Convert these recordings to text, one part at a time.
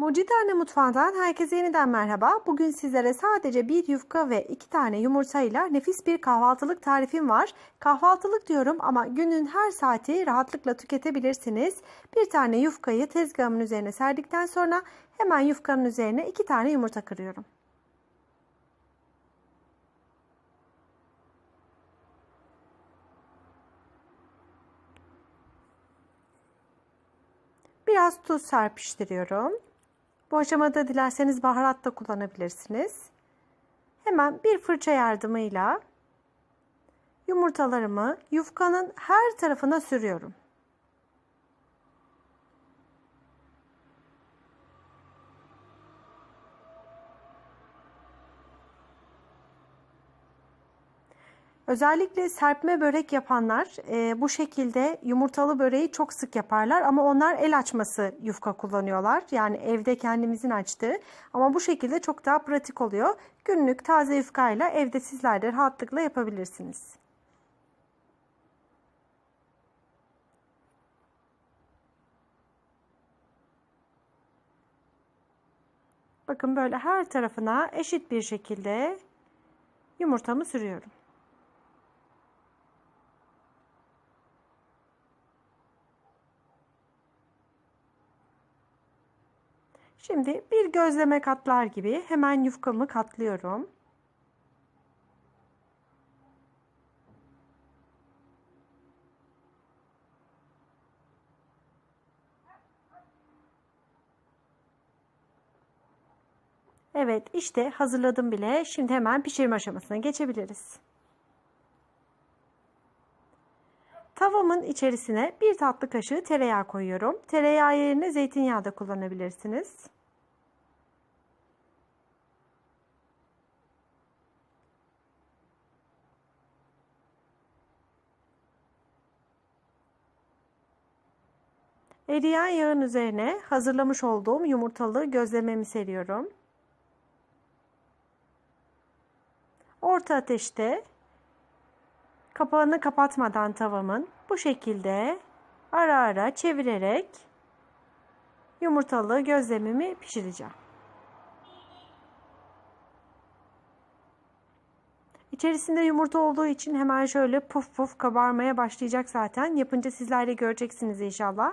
Mucide Anne Mutfağı'ndan herkese yeniden merhaba. Bugün sizlere sadece bir yufka ve iki tane yumurtayla nefis bir kahvaltılık tarifim var. Kahvaltılık diyorum ama günün her saati rahatlıkla tüketebilirsiniz. Bir tane yufkayı tezgahımın üzerine serdikten sonra hemen yufkanın üzerine iki tane yumurta kırıyorum. Biraz tuz serpiştiriyorum. Bu aşamada dilerseniz baharat da kullanabilirsiniz. Hemen bir fırça yardımıyla yumurtalarımı yufkanın her tarafına sürüyorum. Özellikle serpme börek yapanlar e, bu şekilde yumurtalı böreği çok sık yaparlar ama onlar el açması yufka kullanıyorlar. Yani evde kendimizin açtığı ama bu şekilde çok daha pratik oluyor. Günlük taze yufkayla evde sizler de rahatlıkla yapabilirsiniz. Bakın böyle her tarafına eşit bir şekilde yumurtamı sürüyorum. Şimdi bir gözleme katlar gibi hemen yufkamı katlıyorum. Evet işte hazırladım bile. Şimdi hemen pişirme aşamasına geçebiliriz. Tavamın içerisine bir tatlı kaşığı tereyağı koyuyorum. Tereyağı yerine zeytinyağı da kullanabilirsiniz. Eriyen yağın üzerine hazırlamış olduğum yumurtalı gözlememi seriyorum. Orta ateşte kapağını kapatmadan tavamın bu şekilde ara ara çevirerek yumurtalı gözlemimi pişireceğim. İçerisinde yumurta olduğu için hemen şöyle puf puf kabarmaya başlayacak zaten. Yapınca sizler de göreceksiniz inşallah.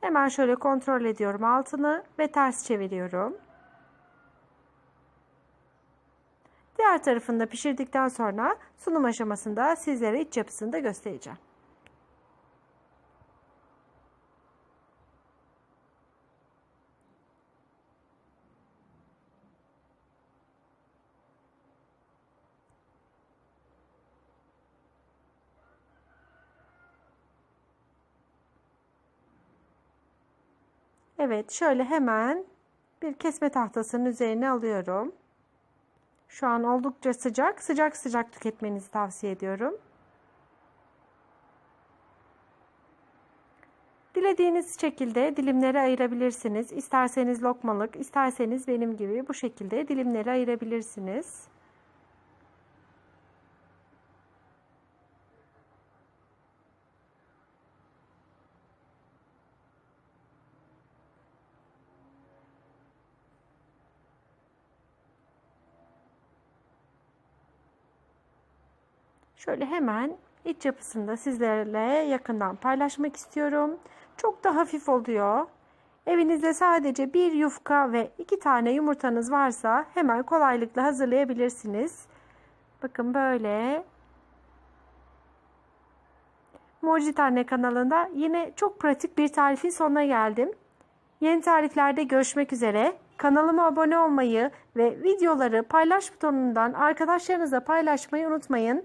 Hemen şöyle kontrol ediyorum altını ve ters çeviriyorum. Diğer tarafında pişirdikten sonra sunum aşamasında sizlere iç yapısını da göstereceğim. Evet şöyle hemen bir kesme tahtasının üzerine alıyorum. Şu an oldukça sıcak. Sıcak sıcak tüketmenizi tavsiye ediyorum. Dilediğiniz şekilde dilimlere ayırabilirsiniz. İsterseniz lokmalık, isterseniz benim gibi bu şekilde dilimlere ayırabilirsiniz. Şöyle hemen iç yapısında sizlerle yakından paylaşmak istiyorum. Çok da hafif oluyor. Evinizde sadece bir yufka ve iki tane yumurtanız varsa hemen kolaylıkla hazırlayabilirsiniz. Bakın böyle. Mucit Anne kanalında yine çok pratik bir tarifin sonuna geldim. Yeni tariflerde görüşmek üzere. Kanalıma abone olmayı ve videoları paylaş butonundan arkadaşlarınızla paylaşmayı unutmayın.